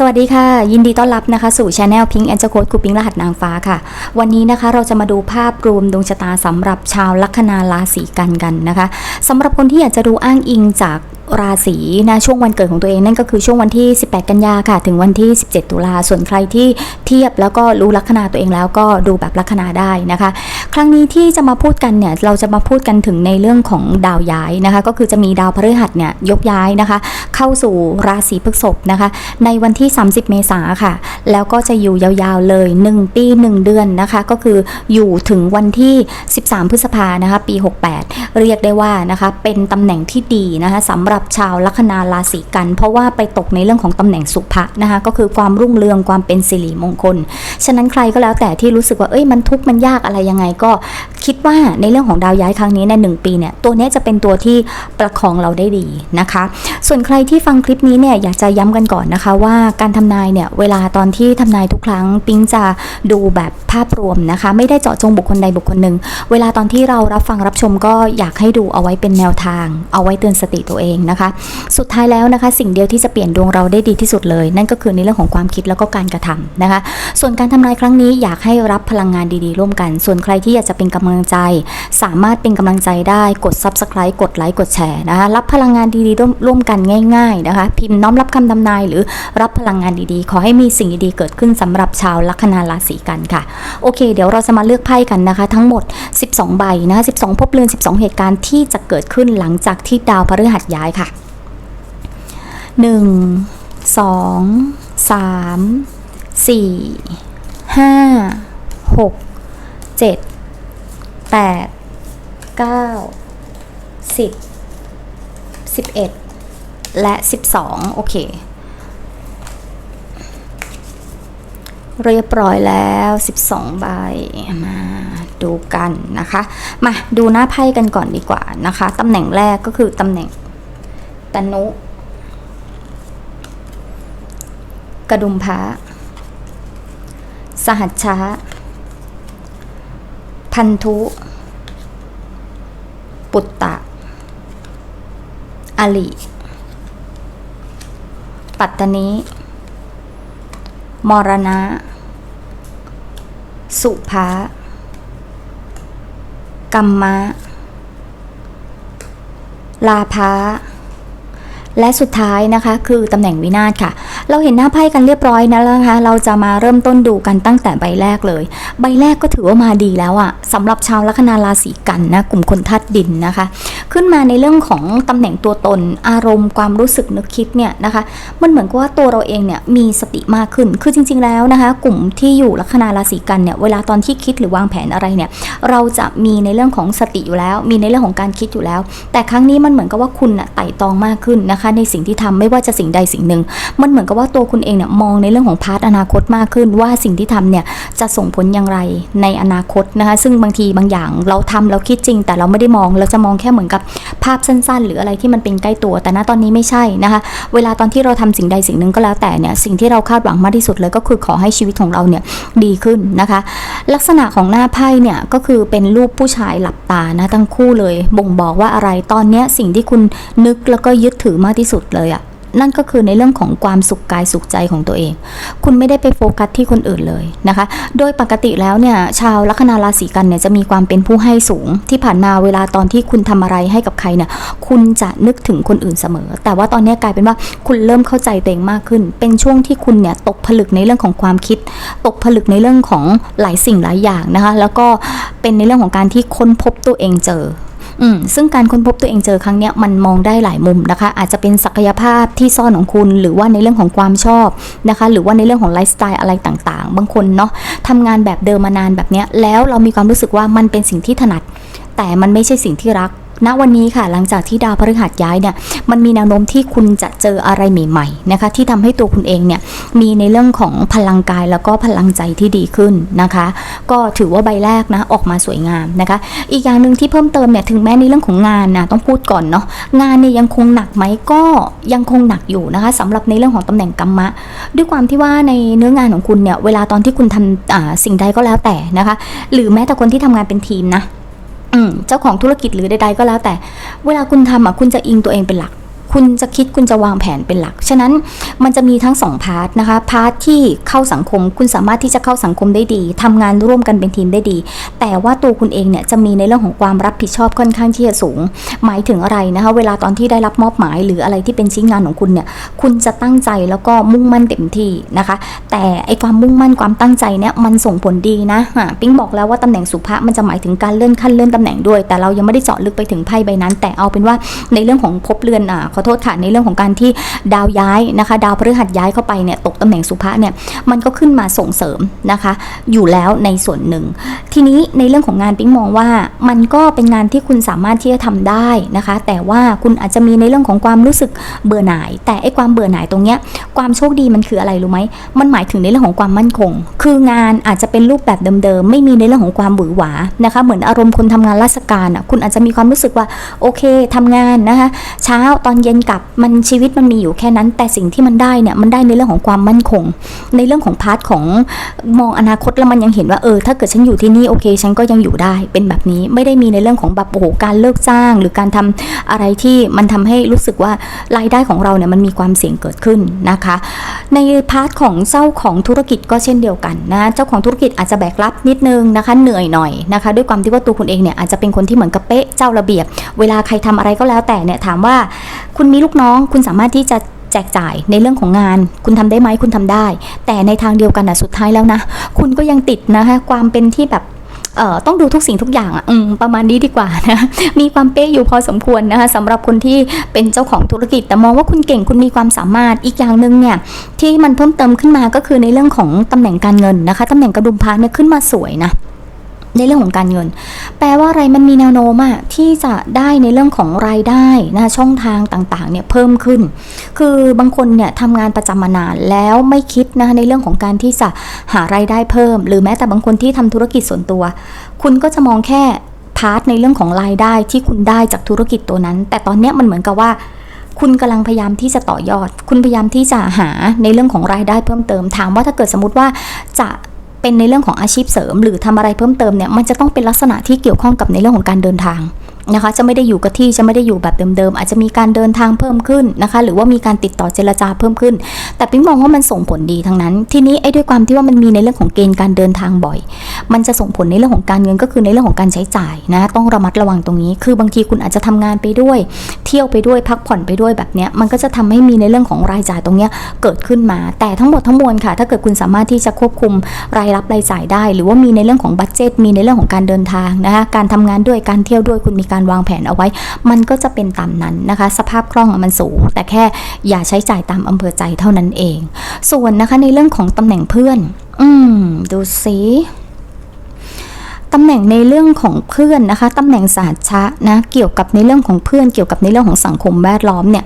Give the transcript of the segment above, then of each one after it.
สวัสดีค่ะ ยินดีต้อนรับนะคะสู่ช anel Pink Angel Code ครูปิงรหัสนางฟ้าค่ะ วันนี้นะคะเราจะมาดูภาพรวมดวงชะตาสำหรับชาวลัคนาราศีกันกันนะคะสำหรับคนที่อยากจะดูอ้างอิงจาก ราศีนะช่วงวันเกิดของตัวเองนั่นก็คือช่วงวันที่ 18 กันยาค่ะ ถึงวันที่ 17 ตุลาส่วนใครที่เทียบแล้วก็รู้ลัคนาตัวเองแล้วก็ดูแบบลัคนาได้นะคะ ครั้งนี้ที่จะมาพูดกันเนี่ยเราจะมาพูดกันถึงในเรื่องของดาวย้ายนะคะ ก็คือจะมีดาวพฤหัสเนี่ยยกย้ายนะคะ เข้าสู่ราศีพฤษภนะคะ ในวันที่ 30 เมษาค่ะ แล้วก็จะอยู่ยาวๆเลย 1 ปี 1 เดือนนะคะ ก็คืออยู่ถึงวันที่ 13 พฤษภานะคะ ปี 68 เรียกได้ว่านะคะเป็นตำแหน่งที่ดีนะคะสำหรับับชาวลัคนาราศีกัน เพราะว่าไปตกในเรื่องของตำแหน่งสุภะนะคะก็คือความรุ่งเรืองความเป็นสิริมงคล ฉะนั้นใครก็แล้วแต่ที่รู้สึกว่าเอ้ยมันทุกข์มันยากอะไรยังไงก็คิดว่าในเรื่องของดาวย้ายครั้งนี้ในหนึ่งปีเนี่ยตัวนี้จะเป็นตัวที่ประคองเราได้ดีนะคะ ส่วนใครที่ฟังคลิปนี้เนี่ยอยากจะย้ำกันก่อนนะคะว่าการทำนายเนี่ยเวลาตอนที่ทำนายทุกครั้งปิ๊งจะดูแบบภาพรวมนะคะ ไม่ได้เจาะจงบุคคลใดบุคคลหนึ่งเวลาตอนที่เรารับฟังรับชมก็อยากให้ดูเอาไว้เป็นแนวทาง เอาไว้เตือนสติตัวเองนะคะ สุดท้ายแล้วนะคะ สิ่งเดียวที่จะเปลี่ยนดวงเราได้ดีที่สุดเลย นั่นก็คือในเรื่องของความคิดแล้วก็การกระทำนะคะ ส่วนการทำนายครั้งนี้อยากให้รับพลังงานดีๆ ร่วมกัน ส่วนใครที่อยากจะเป็นกำลังใจ สามารถเป็นกำลังใจได้กด subscribe กดไลค์กดแชร์นะคะรับพลังงานดีๆร่วมร่วมกันง่าย ๆนะคะ พิมพ์น้อมรับคำทำนายหรือรับพลังงานดีๆ ขอให้มีสิ่งดีๆเกิดขึ้นสำหรับชาวลัคนาราศีกันค่ะโอเค เดี๋ยวเราจะมาเลือกไพ่กันนะคะ ทั้งหมด 12 ใบนะคะ12ภพเรือน 12 เหตุการณ์ที่จะเกิดขึ้นหลังจากที่ดาวพฤหัสย้ายค่ะ1 2 3 4 5 6 7 8 9 10 11 และ 12 โอเค เรียบร้อยแล้ว 12 ใบ มาดูกันนะคะ มาดูหน้าไพ่กันก่อนดีกว่านะคะ ตำแหน่งแรกก็คือตำแหน่ง ตนุ กระดุมพระสหัชชะพันธุ ปุตตะ อลิ ปัตตนิ มรณะ สุภะกัมมะ ลาภะ และสุดท้ายนะคะคือตำแหน่งวินาศค่ะ เราเห็นหน้าไพ่กันเรียบร้อยนะแล้วนะคะ เราจะมาเริ่มต้นดูกันตั้งแต่ใบแรกเลย ใบแรกก็ถือว่ามาดีแล้วอะสำหรับชาวลัคนาราศีกันนะกลุ่มคนธาตุดินนะคะ ขึ้นมาในเรื่องของตำแหน่งตัวตน อารมณ์ความรู้สึกนึกคิดเนี่ยนะคะ มันเหมือนกับว่าตัวเราเองเนี่ยมีสติมากขึ้นคือจริง ๆ แล้วนะคะ กลุ่มที่อยู่ลัคนาราศีกันเนี่ยเวลาตอนที่คิดหรือวางแผนอะไรเนี่ยเราจะมีในเรื่องของสติอยู่แล้ว มีในเรื่องของการคิดอยู่แล้ว แต่ครั้งนี้มันเหมือนกับว่าคุณน่ะไต่ตองมากขึ้นนะคะ ในสิ่งที่ทำไม่ว่าจะสิ่งใดสิ่งหนึ่งมันเหมือนกับว่าตัวคุณเองเนี่ยมองในเรื่องของพาร์ทอนาคตมากขึ้น ว่าสิ่งที่ทำเนี่ยจะส่งผลอย่างไรในอนาคตนะคะ ซึ่งบางทีบางอย่างเราทำเราคิดจริง แต่เราไม่ได้มองเราจะมองแค่เหมือนกับภาพสั้นๆ หรืออะไรที่มันเป็นใกล้ตัว แต่ณตอนนี้ไม่ใช่นะคะ เวลาตอนที่เราทำสิ่งใดสิ่งหนึ่งก็แล้วแต่เนี่ยสิ่งที่เราคาดหวังมากที่สุดเลยก็คือขอให้ชีวิตของเราเนี่ยดีขึ้นนะคะ ลักษณะของหน้าไพ่เนี่ยก็คือเป็นรูปผู้ชายหลับตานะทั้งคู่เลย บ่งบอกว่าอะไรตอนนี้สิ่งที่คุณนึกแล้วก็ยึดถือมากที่สุดเลยอะ นั่นก็คือในเรื่องของความสุขกายสุขใจของตัวเอง คุณไม่ได้ไปโฟกัสที่คนอื่นเลยนะคะ โดยปกติแล้วเนี่ยชาวลัคนาราศีกันเนี่ยจะมีความเป็นผู้ให้สูง ที่ผ่านมาเวลาตอนที่คุณทำอะไรให้กับใครเนี่ยคุณจะนึกถึงคนอื่นเสมอ แต่ว่าตอนนี้กลายเป็นว่าคุณเริ่มเข้าใจตัวเองมากขึ้น เป็นช่วงที่คุณเนี่ยตกผลึกในเรื่องของความคิด ตกผลึกในเรื่องของหลายสิ่งหลายอย่างนะคะ แล้วก็เป็นในเรื่องของการที่ค้นพบตัวเองเจอ อืมซึ่งการค้นพบตัวเองเจอครั้งเนี้ยมันมองได้หลายมุมนะคะ อาจจะเป็นศักยภาพที่ซ่อนของคุณ หรือว่าในเรื่องของความชอบนะคะ หรือว่าในเรื่องของไลฟ์สไตล์อะไรต่างๆ บางคนเนาะทำงานแบบเดิมมานานแบบเนี้ยแล้วเรามีความรู้สึกว่ามันเป็นสิ่งที่ถนัด แต่มันไม่ใช่สิ่งที่รัก ณวันนี้ค่ะหลังจากที่ดาวพฤหัสย้ายเนี่ยมันมีแนวโน้มที่คุณจะเจออะไรใหม่ๆนะคะที่ทำให้ตัวคุณเองเนี่ยมีในเรื่องของพลังกายแล้วก็พลังใจที่ดีขึ้นนะคะ ก็ถือว่าใบแรกนะออกมาสวยงามนะคะ อีกอย่างหนึ่งที่เพิ่มเติมเนี่ยถึงแม้ในเรื่องของงานนะต้องพูดก่อนเนาะงานเนี่ยยังคงหนักไหมก็ยังคงหนักอยู่นะคะสำหรับในเรื่องของตำแหน่งกรรมะ ด้วยความที่ว่าในเนื้องานของคุณเนี่ยเวลาตอนที่คุณทำอ่าสิ่งใดก็แล้วแต่นะคะ หรือแม้แต่คนที่ทำงานเป็นทีมนะ เจ้าของธุรกิจหรือใดๆก็แล้วแต่ เวลาคุณทำอะคุณจะอิงตัวเองเป็นหลัก คุณจะคิดคุณจะวางแผนเป็นหลัก ฉะนั้นมันจะมีทั้งสองพาร์ทนะคะ พาร์ทที่เข้าสังคม คุณสามารถที่จะเข้าสังคมได้ดีทำงานร่วมกันเป็นทีมได้ดี แต่ว่าตัวคุณเองเนี่ยจะมีในเรื่องของความรับผิดชอบค่อนข้างที่จะสูง หมายถึงอะไรนะคะ เวลาตอนที่ได้รับมอบหมาย หรืออะไรที่เป็นชิ้นงานของคุณเนี่ย คุณจะตั้งใจแล้วก็มุ่งมั่นเต็มที่นะคะ แต่ไอความมุ่งมั่นความตั้งใจเนี่ยมันส่งผลดีนะะปิ๊งบอกแล้วว่าตำแหน่งสุภะมันจะหมายถึงการเลื่อนขั้นเลื่อนตำแหน่งด้วย แต่เรายังไม่ได้เจาะลึกไปถึงไพ่ใบนั้น แต่เอาเป็นว่าในเรื่องของภพเรือนอ่าอโทษค่ะในเรื่องของการที่ดาวย้ายนะคะ ดาวพฤหัสย้ายเข้าไปเนี่ยตกตำแหน่งสุภะเนี่ยมันก็ขึ้นมาส่งเสริมนะคะ อยู่แล้วในส่วนหนึ่ง ทีนี้ในเรื่องของงานปิ๊งมองว่ามันก็เป็นงานที่คุณสามารถที่จะทำได้นะคะ แต่ว่าคุณอาจจะมีในเรื่องของความรู้สึกเบื่อหน่าย แต่ไอ้ความเบื่อหน่ายตรงเนี้ยความโชคดีมันคืออะไรรู้ไหมมันหมายถึงในเรื่องของความมั่นคง คืองานอาจจะเป็นรูปแบบเดิมๆไม่มีในเรื่องของความหวือหวานะคะ เหมือนอารมณ์คนทำงานราชการอะคุณอาจจะมีความรู้สึกว่าโอเคทำงานนะคะ เช้าตอนเย็นย็นกลับมันชีวิตมันมีอยู่แค่นั้น แต่สิ่งที่มันได้เนี่ยมันได้ในเรื่องของความมั่นคง ในเรื่องของพาร์ทของมองอนาคตแล้วมันยังเห็นว่าเออถ้าเกิดฉันอยู่ที่นี่โอเค ฉันก็ยังอยู่ได้เป็นแบบนี้ไม่ได้มีในเรื่องของแบบโอ้โหการเลิกจ้าง หรือการทำอะไรที่มันทำให้รู้สึกว่ารายได้ของเราเนี่ยมันมีความเสี่ยงเกิดขึ้นนะคะ ในพาร์ทของเจ้าของธุรกิจก็เช่นเดียวกันนะเจ้าของธุรกิจอาจจะแบกรับนิดนึงนะคะเหนื่อยหน่อยนะคะด้วยความที่ว่าตัวคุณเองเนี่ยอาจจะเป็นคนที่เหมือนกับเป๊ะเจ้าระเบียบ เวลาใครทำอะไรก็แล้วแต่เนี่ยถามว่าคุณมีลูกน้อง คุณสามารถที่จะแจกจ่ายในเรื่องของงาน คุณทำได้ไหมคุณทำได้ แต่ในทางเดียวกันนะสุดท้ายแล้วนะ คุณก็ยังติดนะคะความเป็นที่แบบเอ่อต้องดูทุกสิ่งทุกอย่างอะประมาณนี้ดีกว่านะมีความเป๊ะอยู่พอสมควรนะคะสำหรับคนที่เป็นเจ้าของธุรกิจ แต่มองว่าคุณเก่งคุณมีความสามารถอีกอย่างหนึ่งเนี่ยที่มันเพิ่มเติมขึ้นมาก็คือในเรื่องของตำแหน่งการเงินนะคะตำแหน่งกระดุมพระเนี่ยขึ้นมาสวยนะ ในเรื่องของการเงิน แปลว่าอะไรมันมีแนวโน้มอะที่จะได้ในเรื่องของรายได้นะช่องทางต่างๆเนี่ยเพิ่มขึ้น คือบางคนเนี่ยทำงานประจำมานานแล้วไม่คิดนะในเรื่องของการที่จะหารายได้เพิ่ม หรือแม้แต่บางคนที่ทำธุรกิจส่วนตัว คุณก็จะมองแค่พาร์ทในเรื่องของรายได้ที่คุณได้จากธุรกิจตัวนั้น แต่ตอนเนี้ยมันเหมือนกับว่า คุณกำลังพยายามที่จะต่อยอด คุณพยายามที่จะหาในเรื่องของรายได้เพิ่มเติม ถามว่าถ้าเกิดสมมติว่าจะ เป็นในเรื่องของอาชีพเสริม หรือทำอะไรเพิ่มเติมเนี่ยมันจะต้องเป็นลักษณะที่เกี่ยวข้องกับในเรื่องของการเดินทาง นะคะ จะไม่ได้อยู่กับที่จะไม่ได้อยู่แบบเดิมๆอาจจะมีการเดินทางเพิ่มขึ้นนะคะ หรือว่ามีการติดต่อเจรจาเพิ่มขึ้น แต่ปิ๊งมองว่ามันส่งผลดีทั้งนั้น ทีนี้ไอ้ด้วยความที่ว่ามันมีในเรื่องของเกณฑ์การเดินทางบ่อย มันจะส่งผลในเรื่องของการเงินก็คือในเรื่องของการใช้จ่ายนะ ต้องระมัดระวังตรงนี้ คือบางทีคุณอาจจะทำงานไปด้วย เที่ยวไปด้วยพักผ่อนไปด้วยแบบเนี้ยมันก็จะทำให้มีในเรื่องของรายจ่ายตรงเนี้ยเกิดขึ้นมา แต่ทั้งหมดทั้งมวลค่ะ ถ้าเกิดคุณสามารถที่จะควบคุมรายรับรายจ่ายได้ หรือว่ามีในเรื่องของบัตเจตมีในเรื่องของการเดินทางนะคะการทำงานด้วยการเที่ยวด้วยคุณมีการวางแผนเอาไว้ มันก็จะเป็นตามนั้นนะคะ สภาพคล่องมันสูง แต่แค่อย่าใช้จ่ายตามอำเภอใจเท่านั้นเอง ส่วนนะคะในเรื่องของตำแหน่งเพื่อน อืม ดูสิตำแหน่งในเรื่องของเพื่อนนะคะตำแหน่งสาชะนะเกี่ยวกับในเรื่องของเพื่อน เกี่ยวกับในเรื่องของสังคมแวดล้อมเนี่ย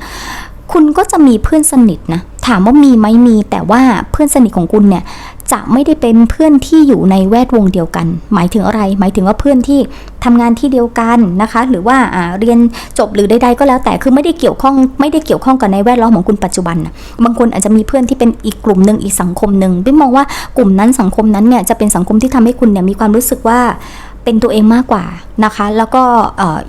คุณก็จะมีเพื่อนสนิทนะ ถามว่ามีไหมมี แต่ว่าเพื่อนสนิทของคุณเนี่ยจะไม่ได้เป็นเพื่อนที่อยู่ในแวดวงเดียวกัน หมายถึงอะไร หมายถึงว่าเพื่อนที่ทำงานที่เดียวกันนะคะ หรือว่าเรียนจบหรือใดๆก็แล้วแต่ คือไม่ได้เกี่ยวข้อง ไม่ได้เกี่ยวข้องกับในแวดล้อมของคุณปัจจุบันนะบางคนอาจจะมีเพื่อนที่เป็นอีกกลุ่มหนึ่งอีกสังคมหนึ่งพี่มองว่ากลุ่มนั้นสังคมนั้นเนี่ยจะเป็นสังคมที่ทำให้คุณเนี่ยมีความรู้สึกว่า เป็นตัวเองมากกว่านะคะ แล้วก็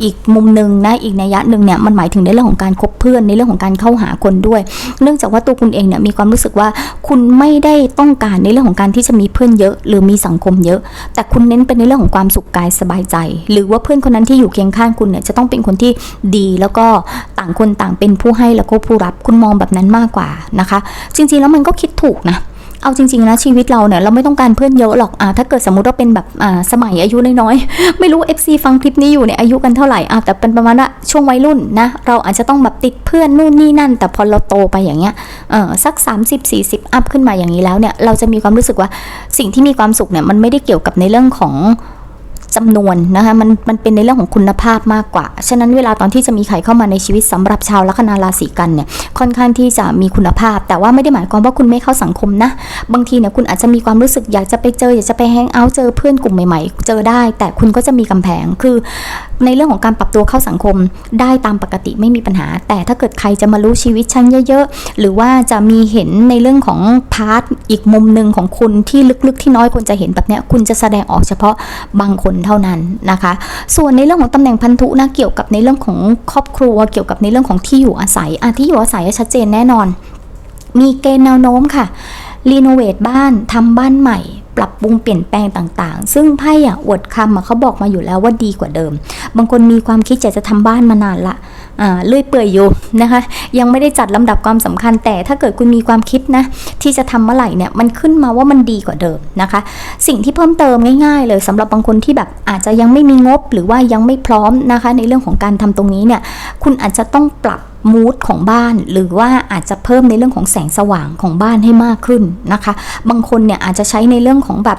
อีกมุมหนึ่งนะอีกนัยยะหนึ่งเนี่ยมันหมายถึงในเรื่องของการคบเพื่อนในเรื่องของการเข้าหาคนด้วย เนื่องจากว่าตัวคุณเองเนี่ยมีความรู้สึกว่าคุณไม่ได้ต้องการในเรื่องของการที่จะมีเพื่อนเยอะ หรือมีสังคมเยอะ แต่คุณเน้นเป็นในเรื่องของความสุขกายสบายใจ หรือว่าเพื่อนคนนั้นที่อยู่เคียงข้างคุณเนี่ยจะต้องเป็นคนที่ดีแล้วก็ต่างคนต่างเป็นผู้ให้แล้วก็ผู้รับคุณมองแบบนั้นมากกว่านะคะ จริงๆแล้วมันก็คิดถูกนะ เอาจริงๆนะชีวิตเราเนี่ยเราไม่ต้องการเพื่อนเยอะหรอกอ่าถ้าเกิดสมมติว่าเป็นแบบอ่าสมัยอายุน้อยๆไม่รู้ FC ฟังคลิปนี้อยู่เนี่ยอายุกันเท่าไหร่อ่าแต่เป็นประมาณว่าช่วงวัยรุ่นนะเราอาจจะต้องแบบติดเพื่อนนู่นนี่นั่น แต่พอเราโตไปอย่างเงี้ยเออสัก 30 40 อัพขึ้นมาอย่างนี้แล้วเนี่ยเราจะมีความรู้สึกว่าสิ่งที่มีความสุขเนี่ยมันไม่ได้เกี่ยวกับในเรื่องของ จำนวนนะคะมันมันเป็นในเรื่องของคุณภาพมากกว่า ฉะนั้นเวลาตอนที่จะมีใครเข้ามาในชีวิตสำหรับชาวลัคนาราศีกันเนี่ยค่อนข้างที่จะมีคุณภาพ แต่ว่าไม่ได้หมายความว่าคุณไม่เข้าสังคมนะ บางทีเนี่ยคุณอาจจะมีความรู้สึกอยากจะไปเจออยากจะไปแฮงเอาท์เจอเพื่อนกลุ่มใหม่ ๆ เจอได้ แต่คุณก็จะมีกำแพงคือในเรื่องของการปรับตัวเข้าสังคมได้ตามปกติไม่มีปัญหา แต่ถ้าเกิดใครจะมารู้ชีวิตฉันเยอะๆ หรือว่าจะมีเห็นในเรื่องของพาร์ทอีกมุมหนึ่งของคุณที่ลึกๆ ที่น้อยคนจะเห็นแบบเนี้ยคุณจะแสดงออกเฉพาะบางคนเท่านั้นนะคะ ส่วนในเรื่องของตำแหน่งพันธุนะเกี่ยวกับในเรื่องของครอบครัว เกี่ยวกับในเรื่องของที่อยู่อาศัยอะที่อยู่อาศัยชัดเจนแน่นอน มีเกณฑ์แนวโน้มค่ะรีโนเวทบ้านทำบ้านใหม่ ปรับปรุงเปลี่ยนแปลงต่างๆ ซึ่งไพ่อะอวดคำเขาบอกมาอยู่แล้วว่าดีกว่าเดิม บางคนมีความคิดอยากจะทำบ้านมานานละเลื่อยเปื่อยอยู่นะคะ ยังไม่ได้จัดลำดับความสำคัญ แต่ถ้าเกิดคุณมีความคิดนะ ที่จะทำเมื่อไหร่เนี่ยมันขึ้นมาว่ามันดีกว่าเดิมนะคะ สิ่งที่เพิ่มเติมง่าย ๆ เลยสำหรับบางคนที่แบบอาจจะยังไม่มีงบหรือว่ายังไม่พร้อมนะคะ ในเรื่องของการทำตรงนี้เนี่ยคุณอาจจะต้องปรับมูดของบ้านหรือว่าอาจจะเพิ่มในเรื่องของแสงสว่างของบ้านให้มากขึ้นนะคะ บางคนเนี่ยอาจจะใช้ในเรื่องของแบบ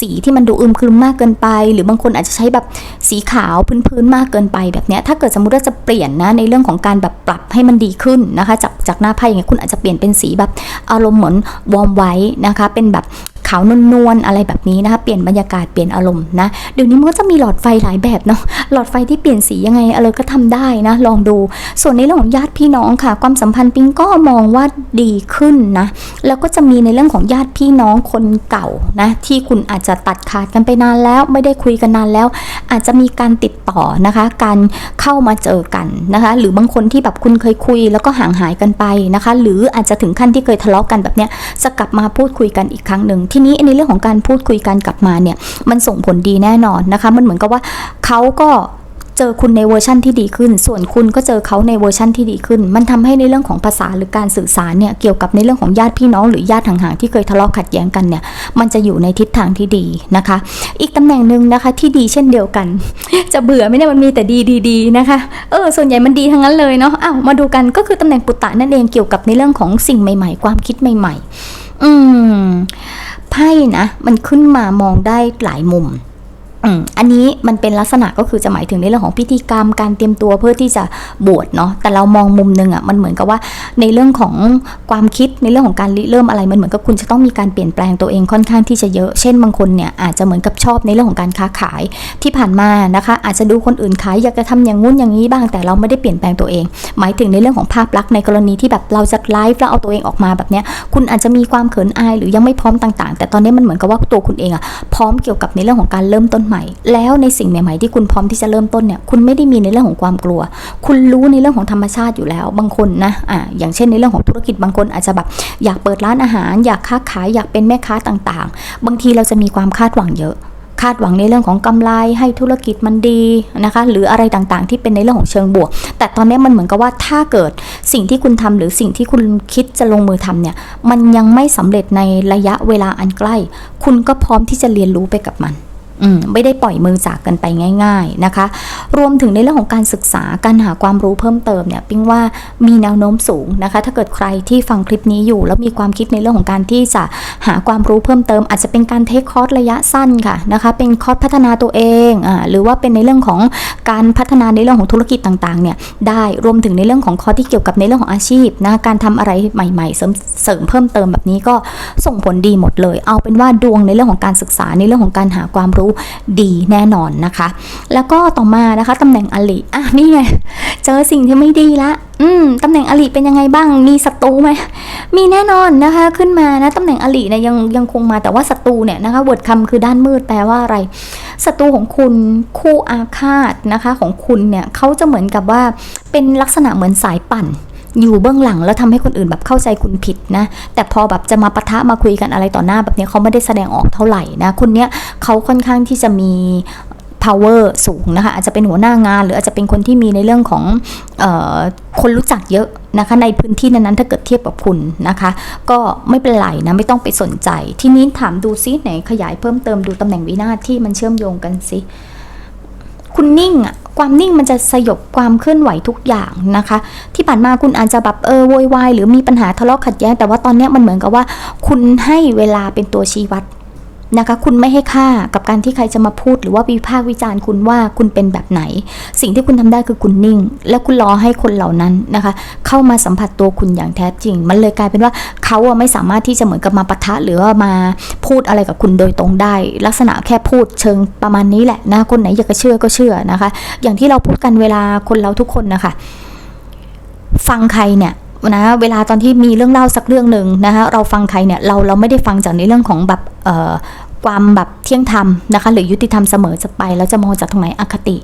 สีที่มันดูอึมครึมมากเกินไป หรือบางคนอาจจะใช้แบบสีขาวพื้นๆมากเกินไปแบบเนี้ยถ้าเกิดสมมติว่าจะเปลี่ยนนะในเรื่องของการแบบปรับให้มันดีขึ้นนะคะ จากจากหน้าไพ่อย่างเงี้ยคุณอาจจะเปลี่ยนเป็นสีแบบอารมณ์เหมือนวอร์มไว้นะคะเป็นแบบ ขาวนวลๆอะไรแบบนี้นะคะเปลี่ยนบรรยากาศเปลี่ยนอารมณ์นะเดี๋ยวนี้มันก็จะมีหลอดไฟหลายแบบเนาะหลอดไฟที่เปลี่ยนสียังไงอะไรก็ทำได้นะลองดู ส่วนในเรื่องของญาติพี่น้องค่ะ ความสัมพันธ์ปิงก็มองว่าดีขึ้นนะแล้วก็จะมีในเรื่องของญาติพี่น้องคนเก่านะที่คุณอาจจะตัดขาดกันไปนานแล้ว ไม่ได้คุยกันนานแล้ว อาจจะมีการติดต่อนะคะ การเข้ามาเจอกันนะคะ หรือบางคนที่แบบคุณเคยคุย แล้วก็ห่างหายกันไปนะคะ หรืออาจจะถึงขั้นที่เคยทะเลาะกันแบบเนี้ยจะกลับมาพูดคุยกันอีกครั้งหนึ่งทีนี้ในเรื่องของการพูดคุยกันกลับมาเนี่ยมันส่งผลดีแน่นอนนะคะ มันเหมือนกับว่าเขาก็เจอคุณในเวอร์ชั่นที่ดีขึ้น ส่วนคุณก็เจอเขาในเวอร์ชั่นที่ดีขึ้น มันทำให้ในเรื่องของภาษาหรือการสื่อสารเนี่ย เกี่ยวกับในเรื่องของญาติพี่น้องหรือญาติห่างๆที่เคยทะเลาะขัดแย้งกันเนี่ย มันจะอยู่ในทิศทางที่ดีนะคะ อีกตำแหน่งหนึ่งนะคะที่ดีเช่นเดียวกัน จะเบื่อไหม่ได้มันมีแต่ดีดีๆนะคะ เออ ส่วนใหญ่มันดีทั้งนั้นเลยเนาะ อ้าว มาดูกันก็คือตำแหน่งปุตตะนั่นเองเกี่ยวกับในเรื่องของสิ่งใหม่ ๆ ความคิดใหม่ ๆ อืม ไพ่นะ มันขึ้นมามองได้หลายมุม อืมอันนี้มันเป็นลักษณะก็คือจะหมายถึงในเรื่องของพิธีกรรมการเตรียมตัวเพื่อที่จะบวชเนาะแต่เรามองมุมหนึ่งอะ่ะมันเหมือนกับว่าในเรื่องของความคิดในเรื่องของการริเริ่มอะไรมันเหมือนกับคุณจะต้องมีการเปลี่ยนแปลงตัวเองค่อนข้างที่จะเยอะเช่นบางคนเนี่ยอาจจะเหมือนกับชอบในเรื่องของการค้าขายที่ผ่านมานะคะ อาจจะดูคนอื่นขายอยากจะทำอย่างงู้นอย่างนี้บ้าง แต่เราไม่ได้เปลี่ยนแปลงตัวเอง หมายถึงในเรื่องของภาพลักษณ์ในกรณีที่แบบเราจะไลฟ์แล้วเอาตัวเองออกมาแบบเนี้ยคุณอาจจะมีความเขินอายหรือยังไม่พร้อมต่าง ๆ แต่ตอนนี้มันเหมือนกับว่าตัวคุณเองอะพร้อมเกี่ยวกับในเรื่องของการเริ่มต้นใหม่ แล้วในสิ่งใหม่ๆที่คุณพร้อมที่จะเริ่มต้นเนี่ยคุณไม่ได้มีในเรื่องของความกลัว คุณรู้ในเรื่องของธรรมชาติอยู่แล้ว บางคนนะอ่าอย่างเช่นในเรื่องของธุรกิจบางคนอาจจะแบบอยากเปิดร้านอาหาร อยากค้าขายอยากเป็นแม่ค้าต่างๆ บางทีเราจะมีความคาดหวังเยอะคาดหวังในเรื่องของกำไรให้ธุรกิจมันดีนะคะ หรืออะไรต่างๆ ที่เป็นในเรื่องของเชิงบวก แต่ตอนนี้มันเหมือนกับว่าถ้าเกิดสิ่งที่คุณทำหรือสิ่งที่คุณคิดจะลงมือทำเนี่ย มันยังไม่สำเร็จในระยะเวลาอันใกล้ คุณก็พร้อมที่จะเรียนรู้ไปกับมัน ไม่ได้ปล่อยมือจากกันไปง่าย ๆนะคะ รวมถึงในเรื่องของการศึกษาการหาความรู้เพิ่มเติมเนี่ยปิ้งว่ามีแนวโน้มสูงนะคะ ถ้าเกิดใครที่ฟังคลิปนี้อยู่ แล้วมีความคิดในเรื่องของการที่จะหาความรู้เพิ่มเติม อาจจะเป็นการเทคคอร์สระยะสั้นค่ะนะคะ เป็นคอร์สพัฒนาตัวเองอ่าหรือว่าเป็นในเรื่องของการพัฒนาในเรื่องของธุรกิจต่างๆเนี่ยได้รวมถึงในเรื่องของคอร์สที่เกี่ยวกับในเรื่องของอาชีพนะการทำอะไรใหม่ๆ เสริมเสริมเพิ่มเติมแบบนี้ก็ส่งผลดีหมดเลย เอาเป็นว่าดวงในเรื่องของการศึกษาในเรื่องของการหาความรู้ดีแน่นอนนะคะ แล้วก็ต่อมานะคะตำแหน่งอลิอะนี่ไงเจอสิ่งที่ไม่ดีละอืมตำแหน่งอลิเป็นยังไงบ้าง มีศัตรูไหม มีแน่นอนนะคะขึ้นมานะตำแหน่งอลิเนี่ยยังยังคงมาแต่ว่าศัตรูเนี่ยนะคะเวิร์ดคำคือด้านมืดแปลว่าอะไรศัตรูของคุณคู่อาฆาตนะคะของคุณเนี่ยเขาจะเหมือนกับว่าเป็นลักษณะเหมือนสายปั่น อยู่เบื้องหลังแล้วทำให้คนอื่นแบบเข้าใจคุณผิดนะแต่พอแบบจะมาปะทะมาคุยกันอะไรต่อหน้าแบบนี้เขาไม่ได้แสดงออกเท่าไหร่นะคุณเนี้ยเขาค่อนข้างที่จะมี power สูงนะคะอาจจะเป็นหัวหน้างาน หรืออาจจะเป็นคนที่มีในเรื่องของออคนรู้จักเยอะนะคะในพื้นที่นั้นๆถ้าเกิดเทียบกับคุณนะคะ ก็ไม่เป็นไรนะไม่ต้องไปสนใจ ทีนี้ถามดูซิไหนขยายเพิ่มเติมดูตำแหน่งวินาศที่มันเชื่อมโยงกันสิ คุณนิ่งอะความนิ่งมันจะสยบความเคลื่อนไหวทุกอย่างนะคะ ที่ผ่านมาคุณอาจจะแบบเออโวยวายหรือมีปัญหาทะเลาะขัดแย้งแต่ว่าตอนนี้มันเหมือนกับว่า คุณให้เวลาเป็นตัวชี้วัด นะคะ คุณไม่ให้ค่ากับการที่ใครจะมาพูดหรือว่าวิพากษ์วิจารณ์คุณว่าคุณเป็นแบบไหน สิ่งที่คุณทำได้คือคุณนิ่ง แล้วคุณรอให้คนเหล่านั้นนะคะ เข้ามาสัมผัสตัวคุณอย่างแท้จริง มันเลยกลายเป็นว่าเขาไม่สามารถที่จะเหมือนกับมาปะทะหรือว่ามาพูดอะไรกับคุณโดยตรงได้ ลักษณะแค่พูดเชิงประมาณนี้แหละนะคนไหนอยากจะเชื่อก็เชื่อนะคะ อย่างที่เราพูดกันเวลาคนเราทุกคนนะคะ ฟังใครเนี่ยนะเวลาตอนที่มีเรื่องเล่าสักเรื่องหนึ่งนะคะเราฟังใครเนี่ยเราเราไม่ได้ฟังจากในเรื่องของแบบ ความแบบเที่ยงธรรมนะคะ หรือยุติธรรมเสมอจะไป แล้วจะมองจากตรงไหนอคติ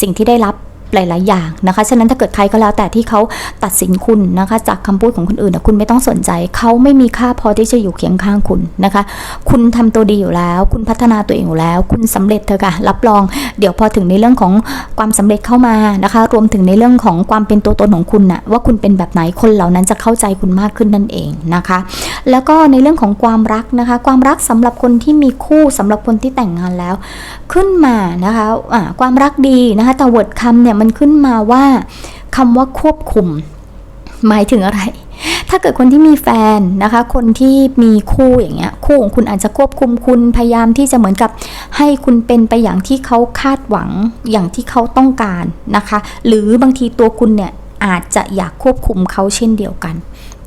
สิ่งที่ได้รับ หลาย ๆ อย่างนะคะ ฉะนั้นถ้าเกิดใครก็แล้วแต่ที่เขาตัดสินคุณนะคะ จากคำพูดของคนอื่นนะคุณไม่ต้องสนใจ เขาไม่มีค่าพอที่จะอยู่เคียงข้างคุณนะคะ คุณทำตัวดีอยู่แล้ว คุณพัฒนาตัวเองอยู่แล้ว คุณสำเร็จเถอะค่ะ รับรอง เดี๋ยวพอถึงในเรื่องของความสำเร็จเข้ามานะคะ รวมถึงในเรื่องของความเป็นตัวตนของคุณนะว่าคุณเป็นแบบไหน คนเหล่านั้นจะเข้าใจคุณมากขึ้นนั่นเองนะคะ แล้วก็ในเรื่องของความรักนะคะ ความรักสำหรับคนที่มีคู่สำหรับคนที่แต่งงานแล้ว ขึ้นมานะคะะความรักดีนะคะแต่วอร์ดคำเนี่ยมันขึ้นมาว่าคำว่าควบคุม หมายถึงอะไร ถ้าเกิดคนที่มีแฟนนะคะ คนที่มีคู่อย่างเงี้ย คู่ของคุณอาจจะควบคุมคุณพยายามที่จะเหมือนกับให้คุณเป็นไปอย่างที่เขาคาดหวังอย่างที่เขาต้องการนะคะ หรือบางทีตัวคุณเนี่ยอาจจะอยากควบคุมเขาเช่นเดียวกัน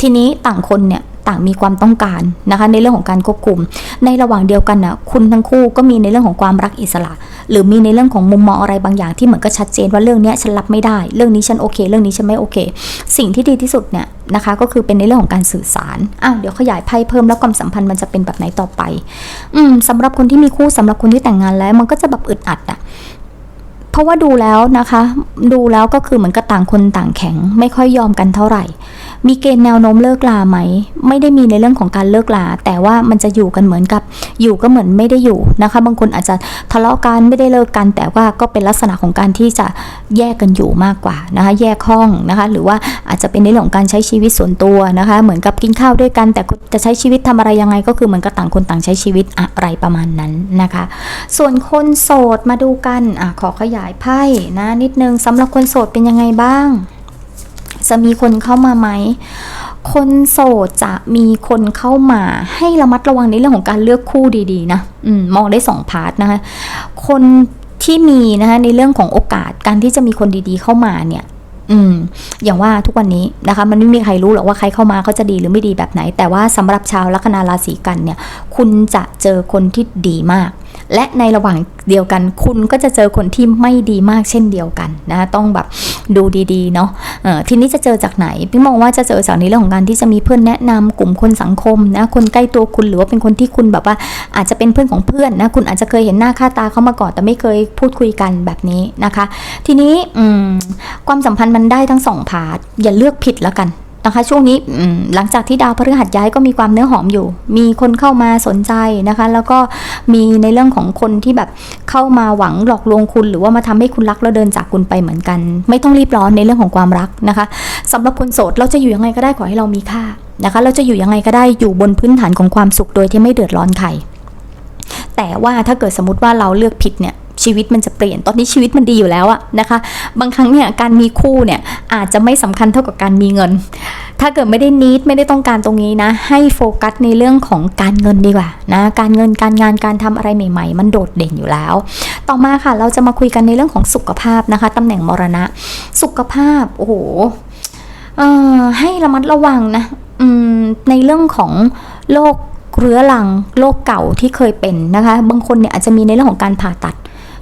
ทีนี้ต่างคนเนี่ย ต่างมีความต้องการนะคะ ในเรื่องของการควบคุม ในระหว่างเดียวกันนะคุณทั้งคู่ก็มีในเรื่องของความรักอิสระ หรือมีในเรื่องของมุมมองอะไรบางอย่างที่เหมือนก็ชัดเจนว่าเรื่องนี้ฉันรับไม่ได้ เรื่องนี้ฉันโอเค เรื่องนี้ฉันไม่โอเค สิ่งที่ดีที่สุดเนี่ยนะคะก็คือเป็นในเรื่องของการสื่อสาร อ้าวเดี๋ยวขยายไพ่เพิ่มแล้วความสัมพันธ์มันจะเป็นแบบไหนต่อไป อืมสำหรับคนที่มีคู่สำหรับคนที่แต่งงานแล้วมันก็จะแบบอึดอัดอะเพราะว่าดูแล้วนะคะ ดูแล้วก็คือเหมือนกับต่างคนต่างแข็ง ไม่ค่อยยอมกันเท่าไหร่ มีเกณฑ์แนวโน้มเลิกลาไหม ไม่ได้มีในเรื่องของการเลิกลา แต่ว่ามันจะอยู่กันเหมือนกับ อยู่ก็เหมือนไม่ได้อยู่นะคะ บางคนอาจจะทะเลาะกันไม่ได้เลิกกัน แต่ว่าก็เป็นลักษณะของการที่จะแยกกันอยู่มากกว่านะคะ แยกห้องนะคะ หรือว่าอาจจะเป็นในเรื่องของการใช้ชีวิตส่วนตัวนะคะ เหมือนกับกินข้าวด้วยกัน แต่จะใช้ชีวิตทำอะไรยังไง ก็คือเหมือนกับต่างคนต่างใช้ชีวิตอะไรประมาณนั้นนะคะ ส่วนคนโสดมาดูกันอขอขยายไพ่นะนิดนึงสำหรับคนโสดเป็นยังไงบ้าง จะมีคนเข้ามาไหม คนโสดจะมีคนเข้ามา ให้ระมัดระวังในเรื่องของการเลือกคู่ดีๆนะอมมองได้สองพาร์ทนะคะคนที่มีนะคะในเรื่องของโอกาสการที่จะมีคนดีๆเข้ามาเนี่ยอืมอย่างว่าทุกวันนี้นะคะ มันไม่มีใครรู้หรอกว่าใครเข้ามาเขาจะดีหรือไม่ดีแบบไหน แต่ว่าสำหรับชาวลัคนาราศีกันเนี่ย คุณจะเจอคนที่ดีมาก และในระหว่างเดียวกัน คุณก็จะเจอคนที่ไม่ดีมากเช่นเดียวกันนะต้องแบบดูดีๆเนาะทีนี้จะเจอจากไหนพี่มองว่าจะเจอจากในเรื่องของการที่จะมีเพื่อนแนะนำกลุ่มคนสังคมนะคนใกล้ตัวคุณหรือว่าเป็นคนที่คุณแบบว่าอาจจะเป็นเพื่อนของเพื่อนนะคุณอาจจะเคยเห็นหน้าค่าตาเขามาก่อนแต่ไม่เคยพูดคุยกันแบบนี้นะคะ ทีนี้ความสัมพันธ์มันได้ทั้งสองพาร์ทอย่าเลือกผิดแล้วกัน นะคะ ช่วงนี้หลังจากที่ดาวพฤหัสย้ายก็มีความเนื้อหอมอยู่ มีคนเข้ามาสนใจนะคะ แล้วก็มีในเรื่องของคนที่แบบเข้ามาหวังหลอกลวงคุณ หรือว่ามาทำให้คุณรักแล้วเดินจากคุณไปเหมือนกัน ไม่ต้องรีบร้อนในเรื่องของความรักนะคะสำหรับคนโสดเราจะอยู่ยังไงก็ได้ขอให้เรามีค่านะคะ เราจะอยู่ยังไงก็ได้อยู่บนพื้นฐานของความสุขโดยที่ไม่เดือดร้อนใครแต่ว่าถ้าเกิดสมมติว่าเราเลือกผิดเนี่ย ชีวิตมันจะเปลี่ยน ตอนนี้ชีวิตมันดีอยู่แล้วอะนะคะ บางครั้งเนี่ยการมีคู่เนี่ยอาจจะไม่สำคัญเท่ากับการมีเงิน ถ้าเกิดไม่ได้นิดไม่ได้ต้องการตรงนี้นะ ให้โฟกัสในเรื่องของการเงินดีกว่านะการเงินการงานการทำอะไรใหม่ ๆ มันโดดเด่นอยู่แล้ว ต่อมาค่ะเราจะมาคุยกันในเรื่องของสุขภาพนะคะตำแหน่งมรณะ สุขภาพโอ้โหให้ระมัดระวังนะในเรื่องของโรคเรื้อรังโรคเก่าที่เคยเป็นนะคะ บางคนเนี่ยอาจจะมีในเรื่องของการผ่าตัด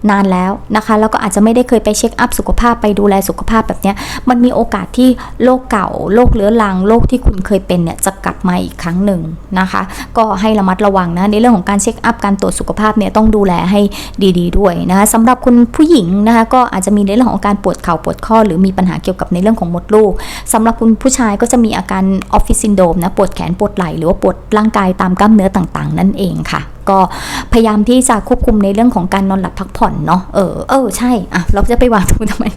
นานแล้วนะคะ แล้วก็อาจจะไม่ได้เคยไปเช็คอัพสุขภาพไปดูแลสุขภาพแบบนี้มันมีโอกาสที่โรคเก่าโรคเรื้อรังโรคที่คุณเคยเป็นเนี่ยจะกลับมาอีกครั้งหนึ่งนะคะ ก็ให้ระมัดระวังนะในเรื่องของการเช็คอัพการตรวจสุขภาพเนี่ยต้องดูแลให้ดีๆด้วยนะคะสำหรับคุณผู้หญิงนะคะก็อาจจะมีในเรื่องของการปวดเข่าปวดข้อ หรือมีปัญหาเกี่ยวกับในเรื่องของมดลูกสำหรับคุณผู้ชายก็จะมีอาการออฟฟิศซินโดมนะปวดแขนปวดไหล่หรือว่าปวดร่างกายตามกล้ามเนื้อต่างๆ นั่นเองค่ะ ก็พยายามที่จะควบคุมในเรื่องของการนอนหลับพักผ่อนเนาะเออเออใช่อะเราจะไปวางตรงนี้ทำไม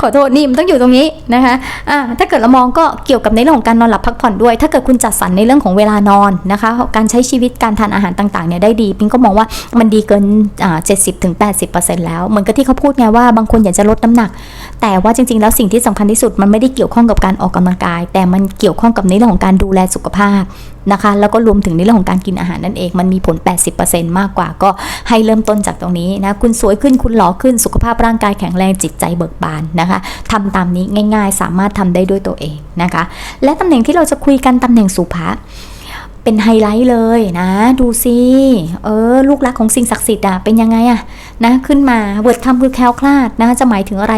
ขอโทษนี่มันต้องอยู่ตรงนี้นะคะอ่าถ้าเกิดเรามองก็เกี่ยวกับในเรื่องของการนอนหลับพักผ่อนด้วย ถ้าเกิดคุณจัดสรรในเรื่องของเวลานอนนะคะ การใช้ชีวิตการทานอาหารต่างๆเนี่ยได้ดีปิงก็มองว่ามันดีเกินอ่าเจ็ดสิบถึงแปดสิบเปอร์เซ็นต์แล้ว เหมือนกับที่เขาพูดไงว่าบางคนอยากจะลดน้ำหนัก แต่ว่าจริงๆ แล้วสิ่งที่สำคัญที่สุดมันไม่ได้เกี่ยวข้องกับการออกกำลังกาย แต่มันเกี่ยวข้องกับในเรื่องของการดูแลสุขภาพ นะคะ แล้วก็รวมถึงในเรื่องของการกินอาหารนั่นเอง มันมีผล 80%มากกว่า ก็ให้เริ่มต้นจากตรงนี้นะ คุณสวยขึ้น คุณหล่อขึ้น สุขภาพร่างกายแข็งแรง จิตใจเบิกบานนะคะทำตามนี้ง่าย ๆ สามารถทำได้ด้วยตัวเองนะคะ และตำแหน่งที่เราจะคุยกันตำแหน่งสุภาเป็นไฮไลท์เลยนะ ดูสิเออ ลูกรักของสิ่งศักดิ์สิทธิ์อะเป็นยังไงอะนะ ขึ้นมาเวิร์ดคำคือแคล้วคลาดนะ จะหมายถึงอะไร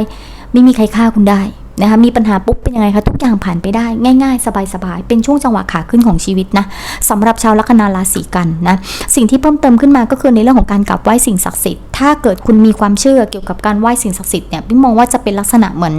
ไม่มีใครฆ่าคุณได้ นะคะมีปัญหาปุ๊บเป็นยังไงคะทุกอย่างผ่านไปได้ง่ายๆ สบายๆ เป็นช่วงจังหวะขาขึ้นของชีวิตนะสำหรับชาวลัคนาราศีกันนะสิ่งที่เพิ่มเติมขึ้นมาก็คือในเรื่องของการกลับไหว้สิ่งศักดิ์สิทธิ์ถ้าเกิดคุณมีความเชื่อเกี่ยวกับการไหว้สิ่งศักดิ์สิทธิ์เนี่ยพี่มองว่าจะเป็นลักษณะเหมือน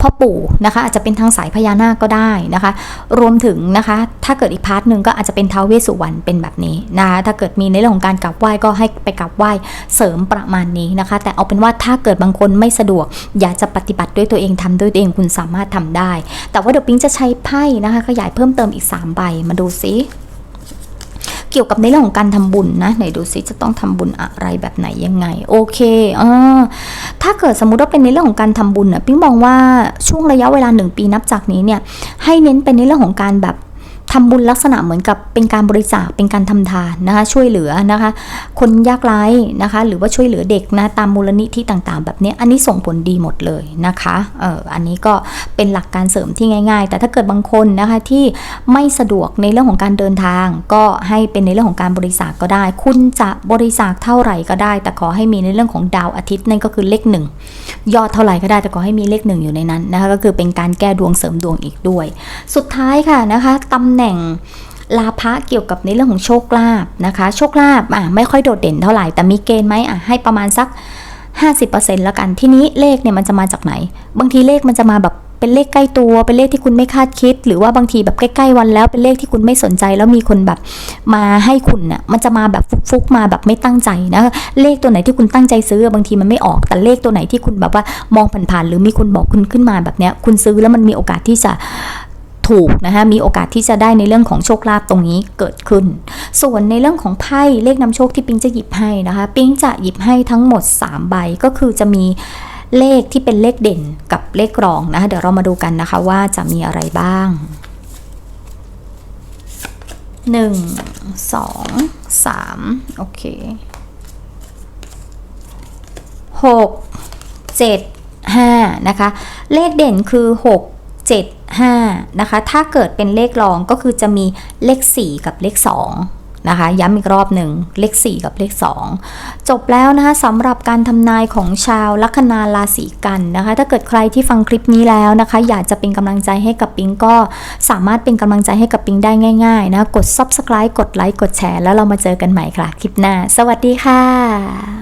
พ่อปู่นะคะอาจจะเป็นทางสายพญานาคก็ได้นะคะ รวมถึงนะคะถ้าเกิดอีกพาร์ทหนึ่งก็อาจจะเป็นท้าวเวสสุวรรณเป็นแบบนี้นะคะถ้าเกิดมีในเรื่องของการกราบไหว้ก็ให้ไปกราบไหว้เสริมประมาณนี้นะคะ แต่เอาเป็นว่าถ้าเกิดบางคนไม่สะดวก อยากจะปฏิบัติด้วยตัวเองทำด้วยตัวเองคุณสามารถทำได้ แต่ว่าเดี๋ยวปิ๊งจะใช้ไพ่นะคะขยายเพิ่มเติมอีก3ใบมาดูซิ เกี่ยวกับในเรื่องของการทำบุญนะไหนดูซิจะต้องทำบุญอะไรแบบไหนยังไง โอเคเออถ้าเกิดสมมุติว่าเป็นในเรื่องของการทำบุญน่ะปิ๊งมองว่าช่วงระยะเวลาหนึ่งปีนับจากนี้เนี่ยให้เน้นเป็นในเรื่องของการแบบ ทำบุญลักษณะเหมือนกับเป็นการบริจาคเป็นการทำทานนะคะ ช่วยเหลือนะคะ คนยากไร้นะคะ หรือว่าช่วยเหลือเด็กนะตามมูลนิธิต่างๆ แบบนี้อันนี้ส่งผลดีหมดเลยนะคะเอออันนี้ก็เป็นหลักการเสริมที่ง่าย ๆ แต่ถ้าเกิดบางคนนะคะที่ไม่สะดวกในเรื่องของการเดินทาง ก็ให้เป็นในเรื่องของการบริจาคก็ได้ คุณจะบริจาคเท่าไหร่ก็ได้ แต่ขอให้มีในเรื่องของดาวอาทิตย์นั่นก็คือเลขหนึ่งยอดเท่าไหร่ก็ได้แต่ขอให้มีเลขหนึ่งอยู่ในนั้นนะคะก็คือเป็นการแก้ดวงเสริมดวงอีกด้วย สุดท้ายค่ะนะคะตำแหน่งลาภะเกี่ยวกับในเรื่องของโชคลาภนะคะ โชคลาภอะไม่ค่อยโดดเด่นเท่าไหร่แต่มีเกณฑ์ไหมอะให้ประมาณสัก 50%แล้วกันทีนี้เลขเนี่ยมันจะมาจากไหน บางทีเลขมันจะมาแบบเป็นเลขใกล้ตัวเป็นเลขที่คุณไม่คาดคิด หรือว่าบางทีแบบใกล้ๆวันแล้วเป็นเลขที่คุณไม่สนใจ แล้วมีคนแบบมาให้คุณน่ะมันจะมาแบบฟุกๆมาแบบไม่ตั้งใจนะเลขตัวไหนที่คุณตั้งใจซื้อบางทีมันไม่ออกแต่เลขตัวไหนที่คุณแบบว่ามองผ่านๆหรือมีคนบอกคุณขึ้นมาแบบเนี้ยคุณซื้อแล้วมันมีโอกาสที่จะ ถูกนะคะมีโอกาสที่จะได้ในเรื่องของโชคลาภตรงนี้เกิดขึ้น ส่วนในเรื่องของไพ่เลขนำโชคที่ปิงจะหยิบให้นะคะปิงจะหยิบให้ทั้งหมด 3 ใบก็คือจะมีเลขที่เป็นเลขเด่นกับเลขรองนะคะเดี๋ยวเรามาดูกันนะคะว่าจะมีอะไรบ้าง 1 2 3 โอเค 6 7 5 นะคะ เลขเด่นคือ 6 7 5นะคะ ถ้าเกิดเป็นเลขรองก็คือจะมีเลข 4 กับเลข 2 นะคะ ย้ำอีกรอบหนึ่งเลข 4 กับเลข 2 จบแล้วนะคะสำหรับการทำนายของชาวลัคนาราศีกันนะคะ ถ้าเกิดใครที่ฟังคลิปนี้แล้วนะคะ อยากจะเป็นกำลังใจให้กับปิงก็สามารถเป็นกำลังใจให้กับปิงได้ง่ายๆนะกด subscribe กดไลค์กดแชร์แล้วเรามาเจอกันใหม่ค่ะคลิปหน้า สวัสดีค่ะ